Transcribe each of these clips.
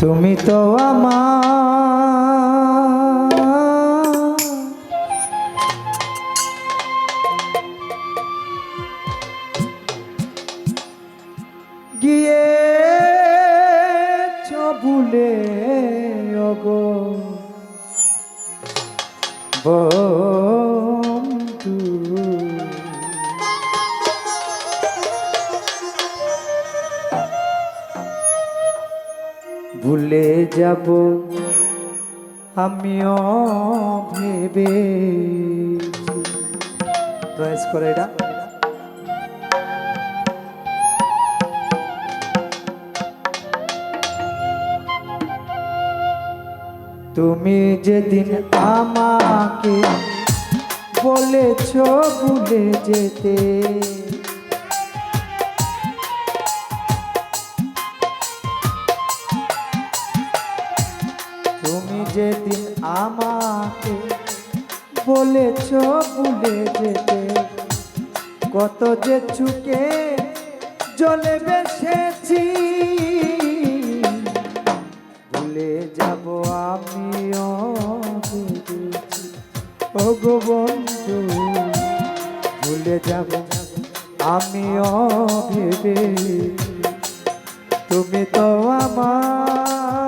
তুমি তো গিয়েছ ভুলে অগো বন্ধু ভুলে যাব। আমিও ভেবে চয়েস করে এটা। তুমি যেদিন আমাকে বলেছ ভুলে যেতে যেদিন আমাকে বলেছ ভুলে যেতে, কত যে চুকে জলে বেসেছি ভুলে যাব আমিও ও গো বন্ধু, ভুলে যাব আমিও ভেবে তুমি তো আমার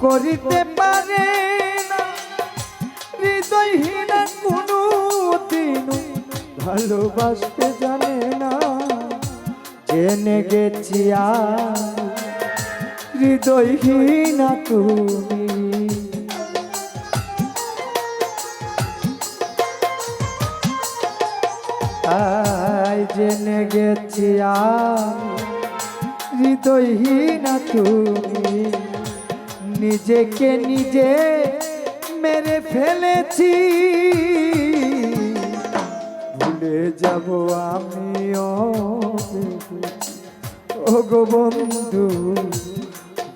করিতে পারে না। হৃদয়হীন কোনো দিন ভালোবাসতে জানে না। জেনে গেছি আর হৃদয়হীন তুমি। তাই জেনে গেছি আর হৃদয়হীন তুমি। নিজেকে নিজে মেরে ফেলেছি ভুলে যাব আমিও। ও গো বন্ধু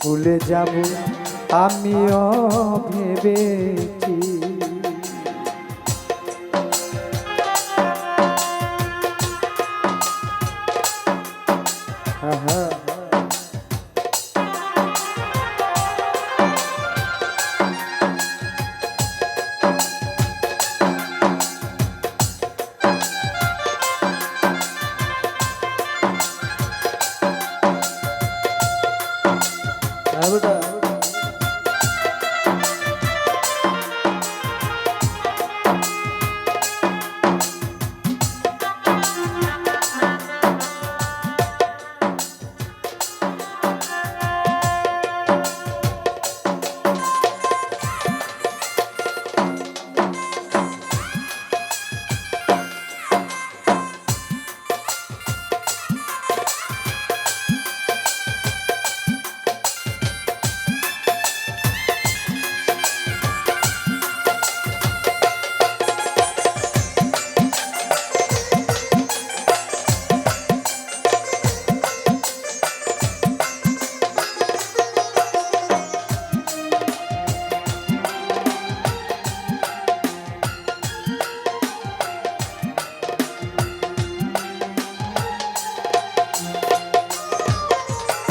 ভুলে যাব আমিও ভেবেছি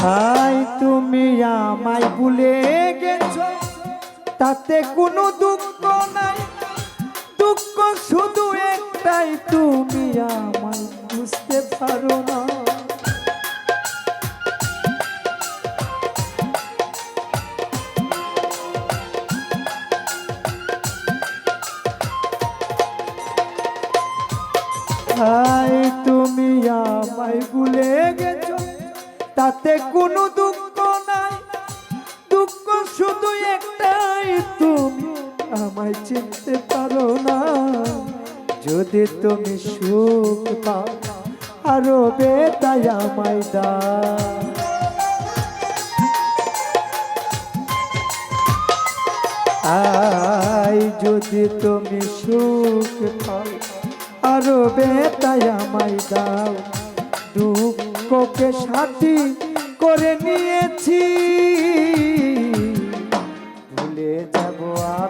হাই তুমি আমায় ভুলে গেছ? তাতে কোনো দুঃখ নাই। দুঃখ শুধু একটাই, তুমি আমায় বুঝতে পারো না। আমায় চিনতে পারো না। যদি তুমি সুখ পাও, আরও বেতাই আমায় দাও। আই যদি তুমি সুখ পাও, আরও বেতাই আমায় দাও। দুঃখকে সাথী করে নিয়েছি। ভুলে যাব আমিও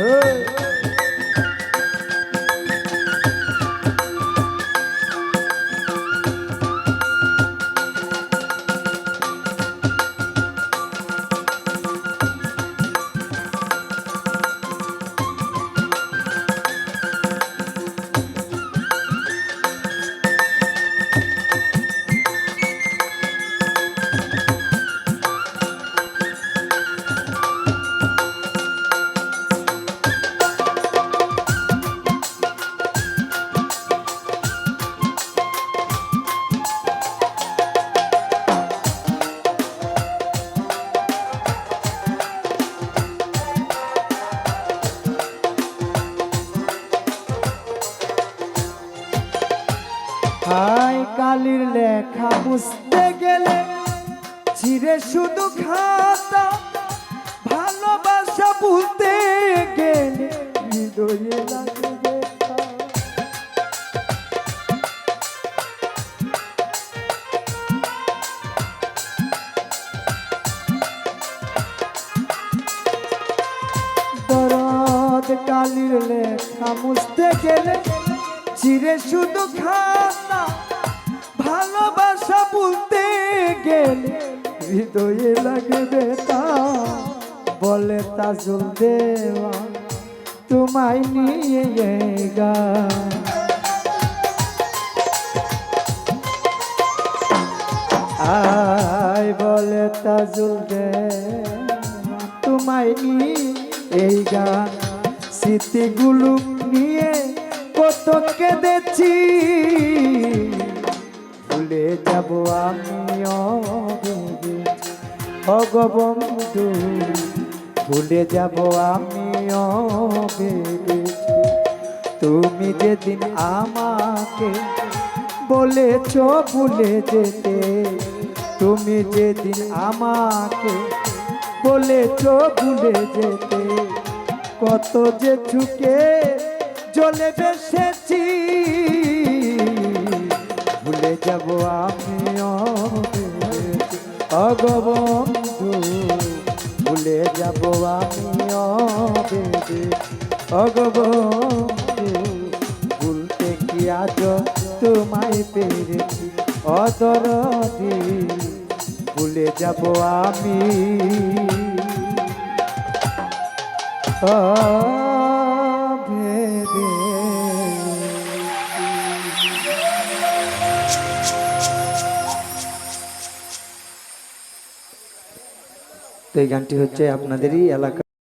হাই ভুলতে গেলে হৃদয়ে লাগে দরদ কালির লেখা মুছতে গেলে চিরে শুধু খাতা। ভালোবাসা বলতে গেলে হৃদয়ে লাগে বেতা বলে তাজুল দেওয়া তোমায় নিয়ে গা। আয় বলে তাজুল দেওয়া তোমায় নিয়ে এই গান স্মৃতিগুলো নিয়ে কত কেঁদেছি, ভুলে যাব আমিও ভগবন্ধু ভুলে যাব আমিও ভেবেছি। তুমি যেদিন আমাকে বলেছ ভুলে যেতে, তুমি যেদিন আমাকে বলেছ ভুলে যেতে, কত যে ঝুঁকে জ্বলে বেসেছি ভুলে যাব আমি। তো এই গানটি হচ্ছে আপনাদেরই এলাকা